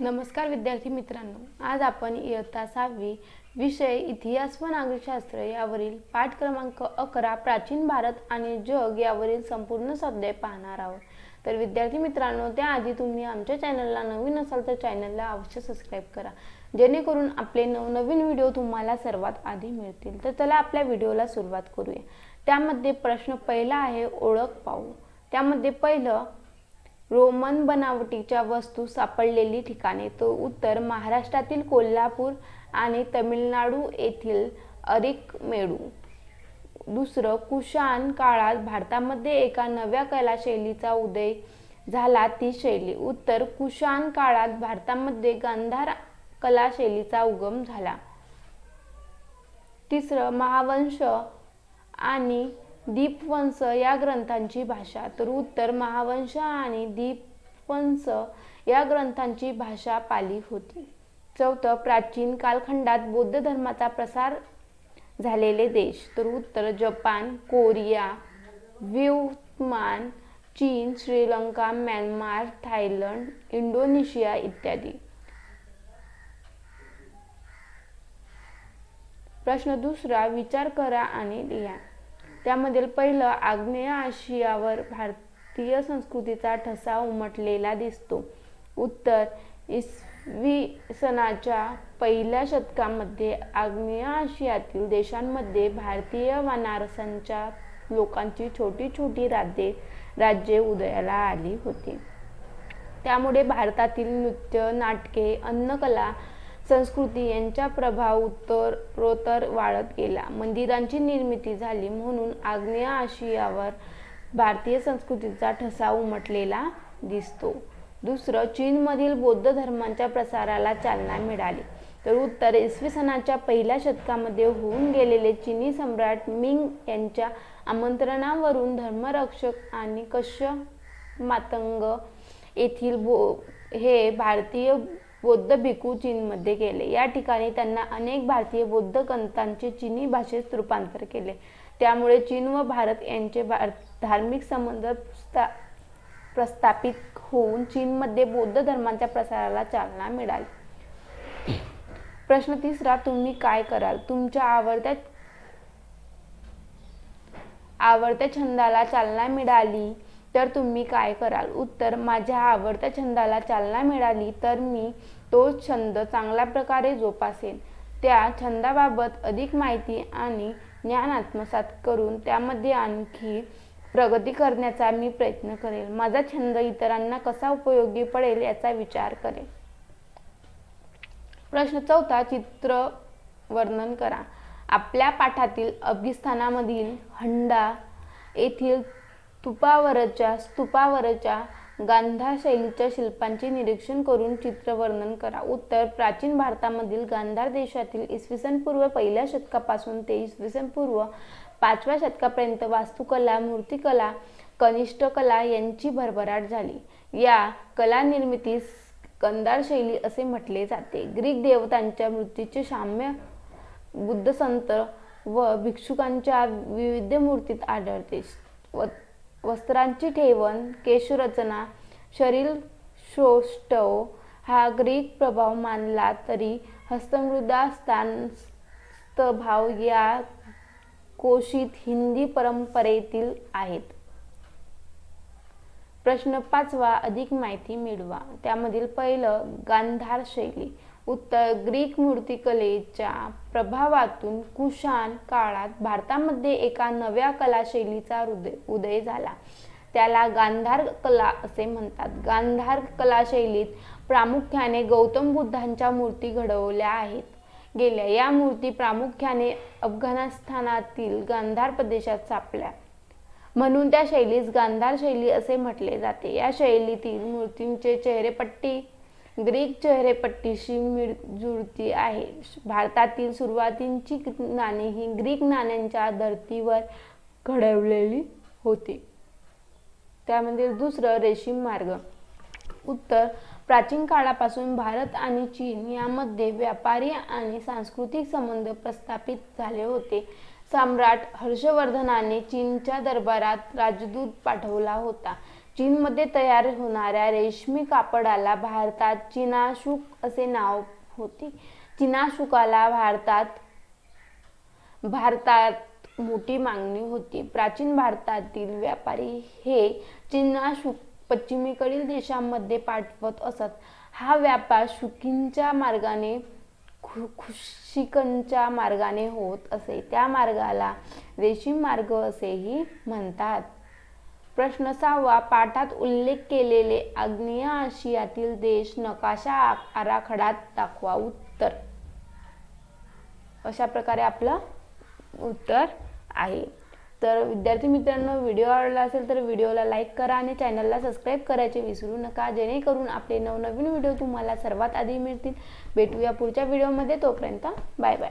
नमस्कार विद्यार्थी मित्रांनो आज आपण इयत्ता सहावी विषय इतिहास व नागरिकशास्त्र यावरील पाठ क्रमांक अकरा प्राचीन भारत आणि जग यावरील संपूर्ण स्वाध्याय पाहणार आहोत. तर विद्यार्थी मित्रांनो त्याआधी तुम्ही आमच्या चॅनलला नवीन असाल तर चॅनलला अवश्य सबस्क्राईब करा. जेणेकरून आपले नवनवीन व्हिडिओ तुम्हाला सर्वात आधी मिळतील. तर चला आपल्या व्हिडिओला सुरुवात करूया. त्यामध्ये प्रश्न पहिला आहे ओळख पाहू. त्यामध्ये पहिलं रोमन बनावटीच्या वस्तू सापडलेली ठिकाणे. तो उत्तर महाराष्ट्रातील कोल्हापूर आणि तमिळनाडू येथील अरिकमेडू. दुसरं कुशाण काळात भारतामध्ये एका नव्या कलाशैलीचा उदय झाला ती शैली. उत्तर कुशाण काळात भारतामध्ये गांधार कलाशैलीचा उगम झाला. तिसरं महावंश आणि दीपवंश या ग्रंथांची भाषा. तर उत्तर महावंश आणि दीपवंश या ग्रंथांची भाषा पाली होती. चौथं प्राचीन कालखंडात बौद्ध धर्माचा प्रसार झालेले देश. तर उत्तर जपान कोरिया व्युत्मान चीन श्रीलंका म्यानमार थायलंड इंडोनेशिया इत्यादी. प्रश्न दुसरा विचार करा आणि लिहा. त्यामधील पहिलं आग्नेय आशियावर भारतीय संस्कृतीचा ठसा उमटलेला दिसतो. उत्तर इसवी सनाच्या पहिल्या शतकामध्ये आग्नेय आशियातील देशांमध्ये भारतीय वानारसांच्या लोकांची छोटी छोटी राज्ये राज्ये उदयाला आली होती. त्यामुळे भारतातील नृत्य नाटके अन्नकला संस्कृती यांचा प्रभाव उत्तरोत्तर वाढत गेला. मंदिरांची निर्मिती झाली म्हणून आग्नेय आशियावर भारतीय संस्कृतीचा ठसा उमटलेला दिसतो. दुसरं चीनमधील बौद्ध धर्मांच्या प्रसाराला चालना मिळाली. तर उत्तर इसवी सनाच्या पहिल्या शतकामध्ये होऊन गेलेले चिनी सम्राट मिंग यांच्या आमंत्रणावरून धर्मरक्षक आणि कश्य मातंग येथील बो हे भारतीय बौद्ध भिकू चीनमध्ये गेले या ठिकाणी त्यांना अनेक भारतीय बौद्ध ग्रंथांचे चिनी भाषेत रूपांतर केले. त्यामुळे चीन व भारत यांचे धार्मिक संबंध प्रस्थापित होऊन चीनमध्ये बौद्ध धर्माच्या प्रसाराला चालना मिळाली. प्रश्न तिसरा तुम्ही काय कराल? तुमच्या आवडत्या आवडत्या छंदाला चालना मिळाली तर तुम्ही काय कराल? उत्तर माझ्या आवडत्या छंदाला चालना मिळाली तर मी तो छंद चांगल्या प्रकारे जोपासेन त्या छंदाबाबत अधिक माहिती आणि ज्ञान आत्मसात करून त्यामध्ये आणखी प्रगती करण्याचा मी प्रयत्न करेल. माझा छंद इतरांना कसा उपयोगी पडेल याचा विचार करेल. प्रश्न चौथा चित्र वर्णन करा. आपल्या पाठातील अफगिस्तानामधील हंडा येथील तुपावरच्या स्तूपावरच्या गांधार शैलीच्या शिल्पांचे निरीक्षण करून चित्र वर्णन करा. उत्तर प्राचीन भारतामधील गांधार देशातील इसवी सन पूर्व पहिल्या शतकापासून ते इसवी सन पूर्व पाचव्या शतकापर्यंत वास्तुकला मूर्तिकला कनिष्ठ कला यांची भरभराट झाली. या कला निर्मितीस गंधार शैली असे म्हटले जाते. ग्रीक देवतांच्या मृत्यूचे साम्य बुद्ध संत व भिक्षुकांच्या विविध मूर्तीत आढळते वस्त्रांची ठेवण केशरचना शरीर शोष्टव हा ग्रीक प्रभाव मानला तरी हस्तमृदा भाव या कोशित हिंदी परंपरेतील आहेत. प्रश्न पाचवा अधिक माहिती मिळवा. त्यामधील पहिलं गांधार शैली. उत्तर ग्रीक मूर्तिकलेच्या प्रभावातून कुशाण काळात भारतामध्ये एका नव्या कलाशैलीचा उदय उदय झाला. त्याला गांधार कला असे म्हणतात. गांधार कलाशैलीत प्रामुख्याने गौतम बुद्धांच्या मूर्ती घडवल्या आहेत. गेल्या या मूर्ती प्रामुख्याने अफगाणिस्तानातील गांधार प्रदेशात सापल्या. म्हणून त्या शैलीस गांधार शैली असे म्हटले जाते. या शैलीतील मूर्तींचे चेहरेपट्टी ग्रीक चेहरेपट्टीशी मिळ जुळती आहे. भारतातील सुरुवातींची नाणी ही ग्रीक नाण्यांच्या धर्तीवर घडवलेली होती. त्यामध्ये दुसरं रेशीम मार्ग. उत्तर प्राचीन काळापासून भारत आणि चीन यामध्ये व्यापारी आणि सांस्कृतिक संबंध प्रस्थापित झाले होते. सम्राट हर्षवर्धनाने चीनच्या दरबारात राजदूत पाठवला होता. चीनमध्ये तयार होणाऱ्या रेशमी कापडाला भारतात चिनाशुक असे नाव होते. चिनाशुकाला भारतात भारतात मोठी मागणी होती. प्राचीन भारतातील व्यापारी हे चिनाशुक पश्चिमेकडील देशांमध्ये पाठवत असत. हा व्यापार शुकींच्या मार्गाने खु खुशिकनच्या मार्गाने होत असे. त्या मार्गाला रेशीम मार्ग असेही म्हणतात. प्रश्न सहावा. पाठात उल्लेख केलेले आग्नेय आशियातील देश नकाशा आराखड्यात दाखवा उत्तर. अशा प्रकारे आपलं उत्तर आहे. तर विद्यार्थी मित्रांनो व्हिडिओ आवडला असेल तर व्हिडिओला लाईक करा आणि चॅनलला सबस्क्राईब करायचे विसरू नका. जेणेकरून आपले नवनवीन व्हिडिओ तुम्हाला सर्वात आधी मिळतील. भेटूया पुढच्या व्हिडिओमध्ये तोपर्यंत बाय बाय